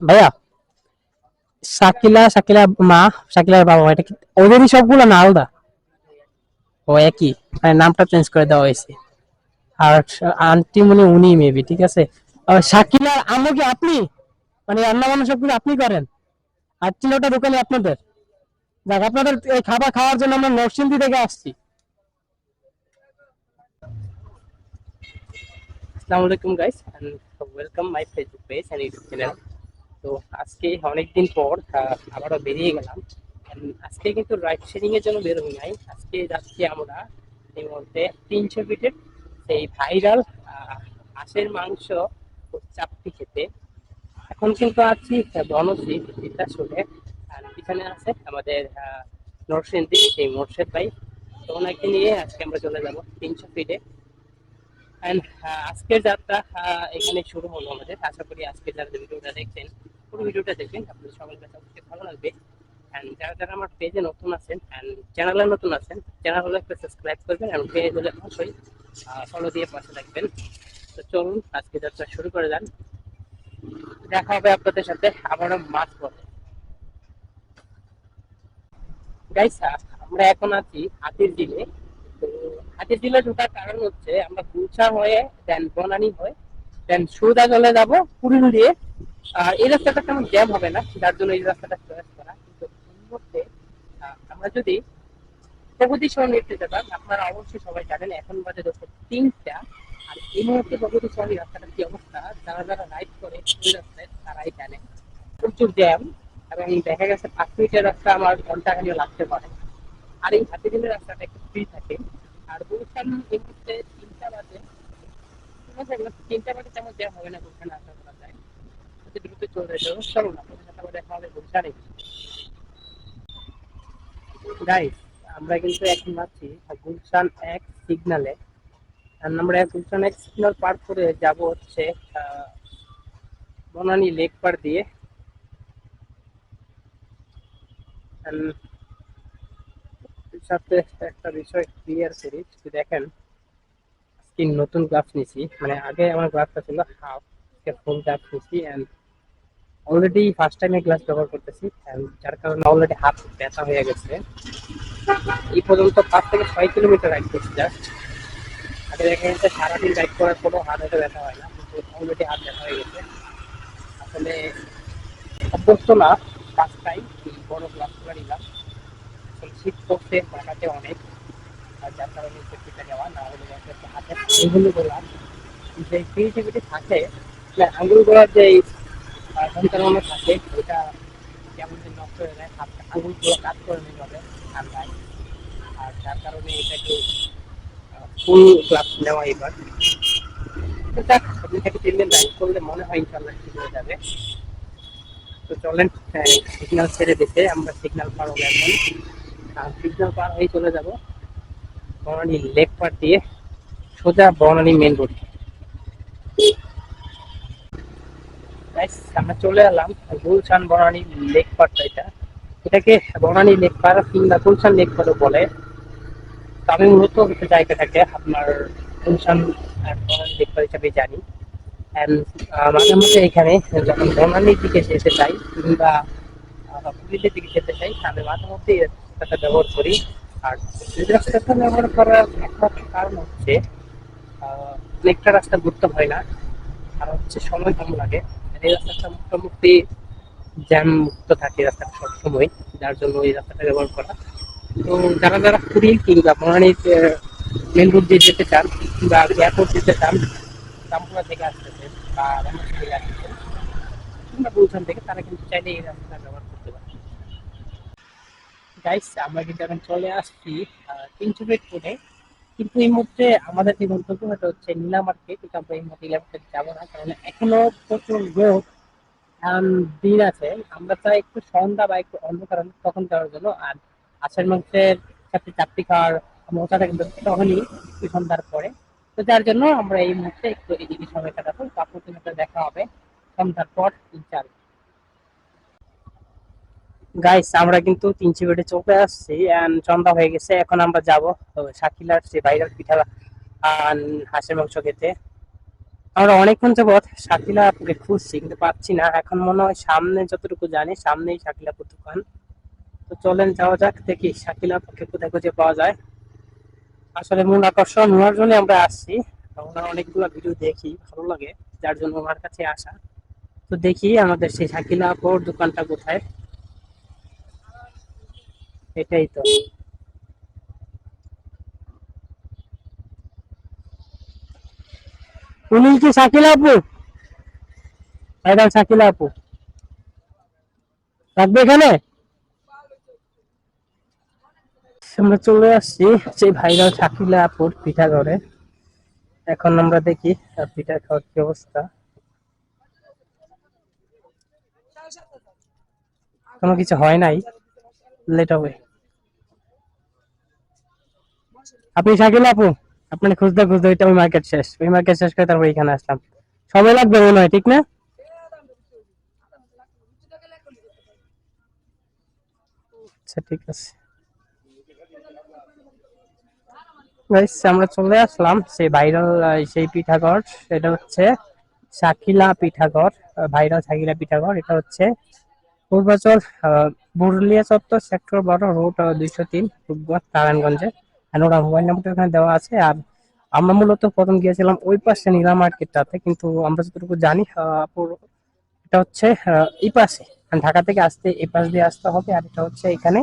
ভাইয়া, শাকিলা শাকিলা মা, শাকিলার বাবা এটা কি ওদেরই সবগুলো না আলাদা? ও একই মানে নামটা চেঞ্জ করে দেওয়া হয়েছে। আর আন্টি মনে উনি মেবি ঠিক আছে? শাকিলার আম্মু কি আপনি? মানে রান্না বান্না সবগুলো আপনি করেন? আর চিলোটা দোকানে আপনাদের। দেখ আপনাদের এই খাবার খাওয়ার জন্য আমরা নরসিংদী থেকে আসছি। আসসালামু আলাইকুম guys and welcome my Facebook page and YouTube channel তো আজকে অনেকদিন পর আবারও বেরিয়ে গেলাম। আজকে কিন্তু রাইড শেয়ারিং এর জন্য বের হই নাই। আজকে যাচ্ছি আমরা এই মুহূর্তে তিনশো ফিটের সেই ভাইরাল হাঁসের মাংস চাপটি খেতে। এখন কিন্তু আছি বনশ্রী বিদ্যাসুরে আর পিছনে আছে আমাদের আহ, নরসিংদী সেই মোর্শেদ ভাই। তো ওনাকে নিয়ে আজকে আমরা চলে যাব তিনশো ফিটে অ্যান্ড আজকের যাত্রা এখানে শুরু হলো আমাদের। আশা করি আজকের যারা ভিডিওটা দেখছেন। পুরো ভিডিওটা দেখবেন, আপনাদের সকল কাছে অবশ্যই ভালো লাগবে। অ্যান্ড যারা যারা আমার পেজে নতুন আছেন অ্যান্ড চ্যানেলে নতুন আছেন চ্যানেল হলে একটা সাবস্ক্রাইব করবেন এবং পেজ হলে অবশ্যই ফলো দিয়ে পাশে থাকবেন। তো চলুন, আজকে যাত্রা শুরু করে যান। দেখা হবে আপনাদের সাথে আবারও মাছ পথে। গাইস আমরা এখন আছি হাতির তো হাতির দিলে ঢোকার কারণ হচ্ছে, আমরা গুলশা হয়ে দেন বনানি হয়ে দেন সুদা চলে যাব পুরীন দিয়ে আর এই রাস্তাটা তেমন জ্যাম হবে না, যার জন্য এই রাস্তাটা চয়েস করা। কিন্তু এই মুহূর্তে আমরা যদি প্রগতিসহ নিতে যেতাম, আপনারা অবশ্যই সবাই জানেন, এখন বাজে দুপুর তিনটা, আর এই মুহূর্তে প্রগতিসহ রাস্তাটার কি অবস্থা? যারা যারা রাইড করে ওই রাস্তায়, তারাই জানে প্রচুর জ্যাম এবং দেখা গেছে পাঁচ মিনিটের রাস্তা আমার ঘণ্টা খানিও লাগতে পারে। আর এই হাতে দিনের রাস্তাটা একটু ফ্রি থাকে। আর গুলশান এই মুহূর্তে তিনটা বাজে। তিনটা বাজে তেমন জ্যাম হবে না গুলশানে যায় যদি আমরা কিন্তু এখন আছি গুলশান এক সিগনালে আমরা গুলশান এক সিগন্যাল পার করে যাব হচ্ছে বনানী লেক পার দিয়ে। সাথে একটা বিষয় ক্লিয়ার করি দেখেন, আজকে নতুন গ্লাভস নিছি। মানে আগে আমার গ্লাভসটা ছিল হাফ ফুল গ্লাভস নিছি। অ্যান্ড অলরেডি ফার্স্ট টাইম এই গ্লাস ব্যবহার করতেছি যার কারণে অলরেডি হাত ব্যথা হয়ে গেছে। এই পর্যন্ত পাঁচ থেকে ছয় কিলোমিটার রাইড করছি জাস্ট আগে দেখা যাচ্ছে সারাদিন রাইড করার কোনো হাত হয়তো ব্যথা হয় না, কিন্তু অলরেডি হাত ব্যথা হয়ে গেছে। আসলে অভ্যস্ত না পাঁচটাই বড় গ্লাসগুলো নিলাম। আসলে শীত পড়ছে ঢাকাতে অনেক। আর যার কারণে সেফটিটা নেওয়া, না হলে হাতে আঙুল গোলার যে ক্রিয়েটিভিটি থাকে মানে আঙুল থাকে ওটা কেমন যে নষ্ট হয়ে যায় আঙুলগুলো কাজ করে আর যার কারণে এটাকে ফুল ক্লাস নেওয়া এবার। তো যাক করলে মনে হয় হয়ে যাবে। তো ছেড়ে দিতে, আমরা সিগন্যাল পার আর সিগন্যাল পার হয়ে চলে লেক পার দিয়ে সোজা বনানী মেন রোড আমরা চলে এলাম গুলশান বনানী লেক পারটা এটা। এটাকে বনানী লেক পার কিংবা গুলশান লেক পারও বলে। তো আমি মূলত জায়গাটাকে আপনার গুলশান বনানী লেক পার হিসাবে জানি। মাঝে মাঝে এখানে যখন বনানীর দিকে যেতে চাই কিংবা আহ, দিকে যেতে চাই তাহলে মাঝে মধ্যে রাস্তাটা ব্যবহার করি। আর রাস্তাটা ব্যবহার করার একমাত্র কারণ হচ্ছে অনেকটা রাস্তা ঘুরতে হয় না। আর হচ্ছে সময় কম লাগে। এই রাস্তাটা মোটামুটি জ্যাম মুক্ত থাকে রাস্তাটা সবসময়, যার জন্য এই রাস্তাটা ব্যবহার করা। তো যারা যারা পুরী কিংবা বনানীর মেন রোড দিয়ে যেতে চান কিংবা এয়ারপোর্ট যেতে চান রামপুরা থেকে আসতেছেন বা রামপুরা থেকে আসতেছেন কিংবা গুলশান থেকে, তারা কিন্তু চাইলে এই রাস্তাটা ব্যবহার করতে পারে। গাইস আমরা কিন্তু এখন চলে আসছি তিনশো ফিট কোণে। কিন্তু এই মুহূর্তে আমাদের যে গন্তব্য হতে হচ্ছে নীলা মার্কেট কিন্তু আমরা এই মুহূর্তে নীলা মার্কেট যাব না কারণ এখনও প্রচুর রোদ দিন আছে। আমরা চাই একটু সন্ধ্যা বা একটু অন্ধকার তখন যাওয়ার জন্য। আর আষাঢ় মাসের সাথে চাপটি খাওয়ার মজাটা কিন্তু তখনই একটু সন্ধ্যার পরে। তো যার জন্য আমরা এই মুহূর্তে একটু এদিকে সময় কাটাবো। তারপর দেখা হবে সন্ধ্যার পর ইনশাল গাইস আমরা কিন্তু তিনশো বেডে চলে আসছি and সন্ধ্যা হয়ে গেছে, এখন আমরা যাব শাকিলার যে ভাইরাল পিঠা হাঁসের মাংস খেতে। আমরা অনেকক্ষণ যাবৎ শাকিলা আপুকে খুঁজছি, কিন্তু পাচ্ছি না। এখন মনে হয় সামনে যতটুকু জানি, সামনেই শাকিলা আপুর দোকান তো চলেন, যাওয়া যাক, দেখি শাকিলা আপুকে কোথায় খুঁজে পাওয়া যায়। আসলে মূল আকর্ষণ ওনার জন্য আমরা আসছি। ওনার অনেকগুলো ভিডিও দেখি, ভালো লাগে, যার জন্য ওনার কাছে আসা। তো দেখি আমাদের সেই শাকিলা আপুর দোকানটা কোথায়। এটাই তো। উনি কি শাকিলা আপু? ম্যাডাম শাকিলা আপু। থাকবে এখানে? আমরা চলে আসছি সেই ভাইরাল শাকিলা আপুর পিঠা ঘরে এখন আমরা দেখি তার পিঠা খাওয়ার কি অবস্থা। কোনো কিছু হয় নাই। লেট হবে আপনি শাকিল আপু আপনি খুঁজতে খুঁজতে ওইটা ওই মার্কেট শেষ। ওই মার্কেট শেষ করে তারপর এখানে আসলাম। সময় লাগবে মনে হয়, ঠিক না? আচ্ছা ঠিক আছে। আমরা চলে আসলাম সেই ভাইরাল সেই পিঠাঘর সেটা হচ্ছে শাকিলা পিঠাঘর ভাইরাল শাকিলা পিঠাঘর এটা হচ্ছে পূর্বাচল বুরলিয়া চত্বর, সেক্টর বারো রোড দুইশো তিন, রূপগঞ্জ, নারায়ণগঞ্জে। ওরা মোবাইল নাম্বারটা এখানে দেওয়া আছে। আর আমরা মূলত প্রথম গিয়েছিলাম ওই পাশে নীলা মার্কেটটাতে, কিন্তু আমরা যতটুকু জানি এটা হচ্ছে এই পাশে। মানে ঢাকা থেকে আসতে, এই পাশ দিয়ে আসতে হবে, আর এটা হচ্ছে এখানে।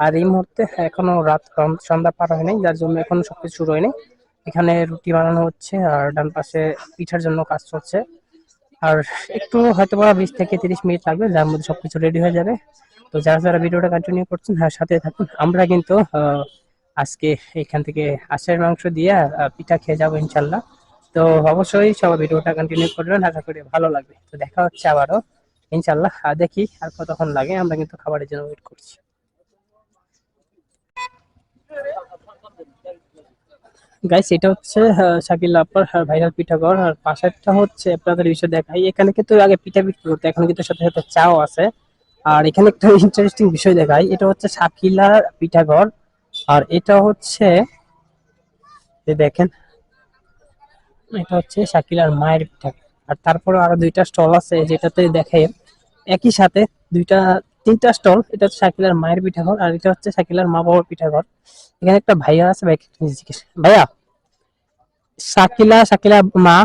আর এই মুহূর্তে এখনও রাত সন্ধ্যা পার হয়নি যার জন্য এখনও সবকিছু শুরু হয়নি। এখানে রুটি বানানো হচ্ছে, আর ডান পাশে পিঠার জন্য কাজ চলছে। আর একটু হয়তো বা বিশ থেকে তিরিশ মিনিট লাগবে, যার মধ্যে সবকিছু রেডি হয়ে যাবে। তো যারা যারা ভিডিওটা কন্টিনিউ করছেন হ্যাঁ সাথে থাকুন। আমরা কিন্তু আজকে এখান থেকে হাঁসের মাংস দিয়ে পিঠা খেয়ে যাব ইনশাল্লাহ তো অবশ্যই সবাই ভিডিওটা কন্টিনিউ করবেন, আশা করি ভালো লাগবে। তো দেখা হচ্ছে আবারও ইনশাল্লাহ আর দেখি আর কতক্ষণ লাগে, আমরা কিন্তু খাবারের জন্য ওয়েট করছি। গাইস এটা হচ্ছে শাকিল আপার ভাইরাল পিঠাঘর আর পাশেরটা হচ্ছে আপনাদের বিষয় দেখাই। এখানে কিন্তু আগে পিঠা বিক্রি করতো, এখন কিন্তু সাথে সাথে চাও আছে। আর এখানে একটা ইন্টারেস্টিং বিষয় দেখাই, এটা হচ্ছে শাকিলার পিঠাঘর আর এটা হচ্ছে দেখেন, এটা হচ্ছে শাকিলার মায়ের পিঠা। আর তারপরে আরও দুইটা স্টল আছে, যেটাতে দেখে একই সাথে দুইটা তিনটা স্টল, এটা হচ্ছে শাকিলার মায়ের পিঠাঘর আর এটা হচ্ছে শাকিলার মা বাবার পিঠাঘর। এখানে একটা ভাইয়া আছে জিজ্ঞেস ভাইয়া মা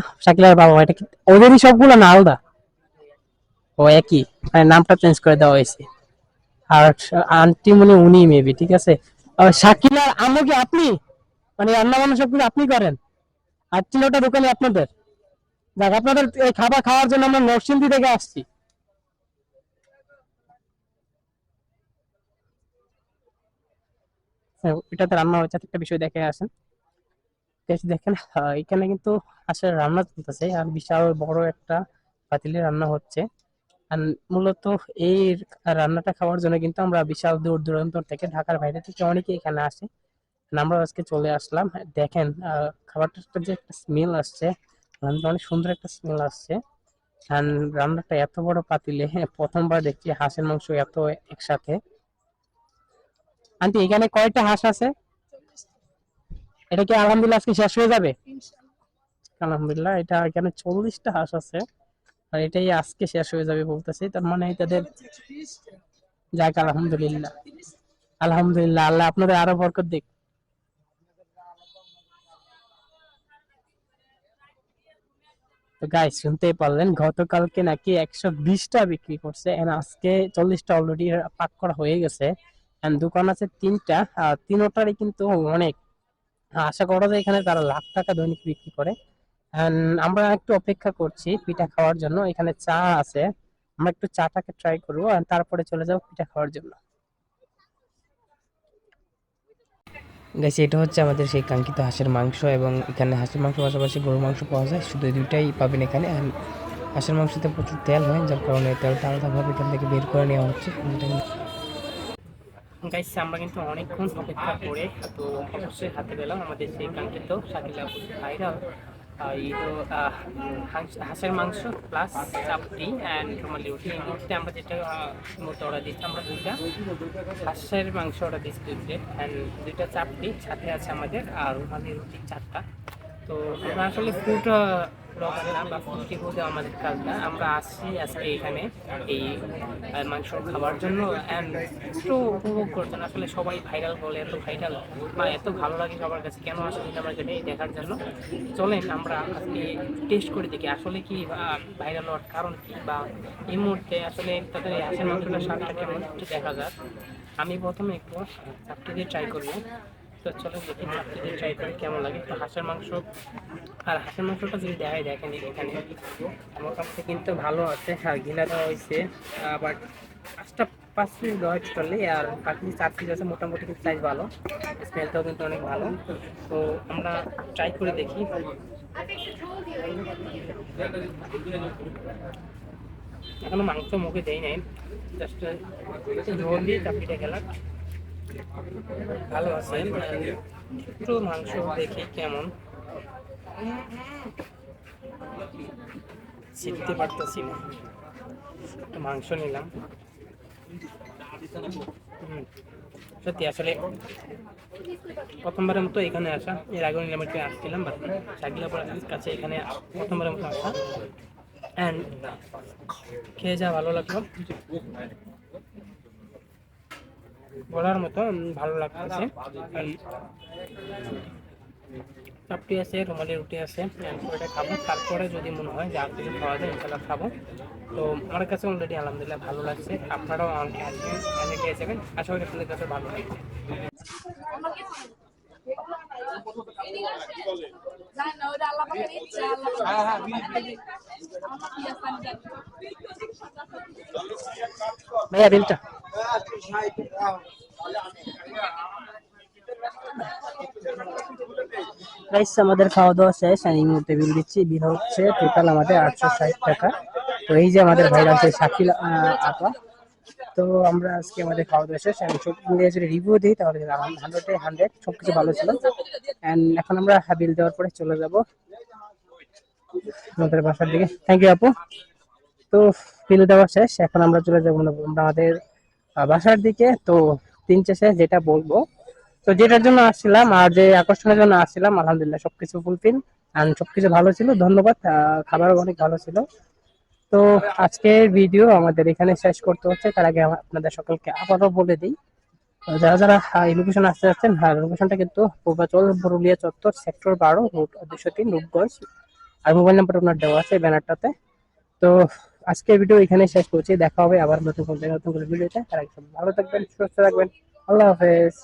বাবা এটা কি ওদেরই সবগুলো না আলাদা? ও একই মানে নামটা চেঞ্জ করে দেওয়া হয়েছে। আর আন্টি মনে উনি মেবি ঠিক আছে? শাকিলার আম্মু কি আপনি? মানে রান্না বান্না সবগুলো আপনি করেন? আর চিলোটা দোকানে আপনাদের। যাক, আপনাদের এই খাবার খাওয়ার জন্য আমরা নরসিংদী থেকে আসছি হ্যাঁ, এটাতে রান্না হয়েছে একটা বিষয় দেখে আসেন। দেখেন আহ, এখানে কিন্তু আসলে রান্না চলতেছে আর বিশাল বড় একটা পাতিলে রান্না হচ্ছে। আর মূলত এই রান্নাটা খাওয়ার জন্য কিন্তু আমরা বিশাল দূর দূরান্ত থেকে ঢাকার বাইরে থেকে অনেকে এখানে আসে। আমরা আজকে চলে আসলাম। হ্যাঁ, দেখেন খাবারটার যে একটা স্মেল আসছে অনেক সুন্দর একটা স্মেল আসছে। রান্নাটা এত বড় পাতিলে হ্যাঁ প্রথমবার দেখছি হাঁসের মাংস এত একসাথে। আন্টি এখানে কয়টা হাঁস আছে? এটা কি আলহামদুলিল্লাহ আজকে শেষ হয়ে যাবে? আলহামদুলিল্লাহ এটা এখানে চল্লিশটা হাঁস আছে। আর এটাই আজকে শেষ হয়ে যাবে বলতেছি। তার মানে তাদের যাক আলহামদুলিল্লাহ। আলহামদুলিল্লাহ আল্লাহ আপনাদের আরও বরকত দিক। তো গাই শুনতেই পারলেন গতকালকে নাকি একশো বিশটা বিক্রি করছে। And আজকে চল্লিশটা অলরেডি পাক করা হয়ে গেছে। দোকান আছে তিনটা তিনোটারই কিন্তু অনেক। আশা করা যায় এখানে তারা লাখ টাকা দৈনিক বিক্রি করে। আমরা একটু অপেক্ষা করছি পিঠা খাওয়ার জন্য। এখানে চা আছে। আমরা একটু চাটাকে ট্রাই করব তারপরে চলে যাব পিঠা খাওয়ার জন্য। গাইস এটা হচ্ছে আমাদের সেই কাঙ্ক্ষিত হাঁসের মাংস এবং এখানে হাঁসের মাংস পাশাপাশি গরুর মাংস পাওয়া যায়। শুধু দুইটাই পাবেন এখানে। হাঁসের মাংসতে প্রচুর তেল হয়, যার কারণে তেলটা আলাদাভাবে এখান থেকে বের করে নেওয়া হচ্ছে। গাইস আমরা কিন্তু অনেকক্ষণ অপেক্ষা করে, তো অবশ্যই হাতে পেলাম আমাদের সেই কাঙ্ক্ষিত শাকিলা ভাইরাল এই তো হাঁসের মাংস প্লাস চাপটি অ্যান্ড রুমালি রুটি। এই মুহূর্তে আমরা যেটা মতো অর্ডার দিচ্ছি, আমরা দুইটা হাঁসের মাংস অর্ডার দিচ্ছি দুইটা। অ্যান্ড দুইটা চাপটি সাথে আছে আমাদের আর রুমালি রুটি চারটা। তো আসলে ফুড ব্লগার বা ফুড আমাদের কাজ আমরা আসছি আজকে এখানে এই মাংস খাবার জন্য। একটু উপভোগ করছেন আসলে সবাই ভাইরাল বলে, এত ভাইরাল বা এত ভালো লাগে সবার কাছে, কেন আসলে আমার এই দেখার জন্য। চলেন, আমরা আজকে টেস্ট করে দেখি আসলে কি ভাইরাল হওয়ার কারণ কি বা এই মুহূর্তে আসলে তাদের হাঁসের মাংসটার স্বাদটা কেমন, একটু দেখা যাক। আমি প্রথমে একটু চাপটি দিয়ে ট্রাই করব তো চলো দেখি দিয়ে ট্রাই করে কেমন লাগে। তো হাঁসের মাংস, আর হাঁসের মাংসটা যদি দেখাই, দেখেন এখানে। আমার মোটামুটি কিন্তু ভালো আছে, আর ঘিলা দেওয়া হয়েছে। আবার পাঁচটা, পাঁচ পিস দেওয়া হয়েছে টোটালি আর বাকি চার পিস আছে, মোটামুটি কিন্তু সাইজ ভালো। স্মেলটাও কিন্তু অনেক ভালো। তো আমরা ট্রাই করে দেখি। এখনও মাংস মুখে দেই নাই জাস্ট ঝোল দিয়ে চাপিটা গেলাম ভালো আছে? একটু মাংস দেখি কেমন। চিনতে পারতেছি না। মাংস নিলাম। সত্যি আসলে প্রথমবারের মতো এখানে আসা। এর আগে নিলাম, একটু আসছিলাম বাট শাকিলা পড়াশোনার কাছে এখানে প্রথমবারের মতো আসা। অ্যান্ড খেয়ে যা ভালো লাগল। বলার মতো ভালো লাগতেছে। চাপটি আছে রুমালি রুটি আছে ওটা খাব। তারপরে যদি মনে হয় যে আর কিছু খাওয়া যায় ইনশাল্লাহ খাব। তো আমার কাছে অলরেডি আলহামদুলিল্লাহ ভালো লাগছে। আপনারাও আমাকে আসবেন খেয়ে যাবেন। আশা করি আপনাদের কাছে ভালো জানি ভাইয়া বিলটা গাইস আমাদের খাওয়া দাওয়া শেষ আর এই বিল দিচ্ছি। বিল হচ্ছে টোটাল আমাদের আটশো ষাট টাকা। তো এই যে আমাদের ভাইরা আছে, শাকিল আপা। তো আমরা আজকে আমাদের খাওয়া দাওয়া শেষ। আমি সব যদি রিভিউ দিই, তাহলে হান্ড্রেডে হান্ড্রেড সব কিছু ভালো ছিল। অ্যান্ড এখন আমরা বিল দেওয়ার পরে চলে যাব আমাদের বাসার দিকে। থ্যাংক ইউ আপু। তো বিল দেওয়া শেষ, এখন আমরা চলে যাব আমাদের বাসার দিকে। তো তিন শেষে যেটা বলব। তো যেটার জন্য আসছিলাম আর যে আকর্ষণের জন্য আসছিলাম, আলহামদুলিল্লাহ সবকিছু ফুলফিল আর সবকিছু ভালো ছিল, ধন্যবাদ খাবারও অনেক ভালো ছিল। তো আজকের ভিডিও আমাদের এখানে শেষ করতে হচ্ছে, তার আগে আপনাদের সকলকে আবারও বলে দিই যারা যারা লোকেশন আসতে যাচ্ছেন হ্যাঁ লোকেশনটা কিন্তু পূর্বাচল পুরুলিয়া চত্বর সেক্টর বারো রুট দুশো তিন রূপগঞ্জ আর মোবাইল নাম্বার আপনার দেওয়া আছে ব্যানারটাতে তো আজকের ভিডিও এখানে শেষ করছি। দেখা হবে আবার নতুন নতুন ভিডিওতে ভালো থাকবেন, সুস্থ থাকবেন। আল্লাহ হাফেজ।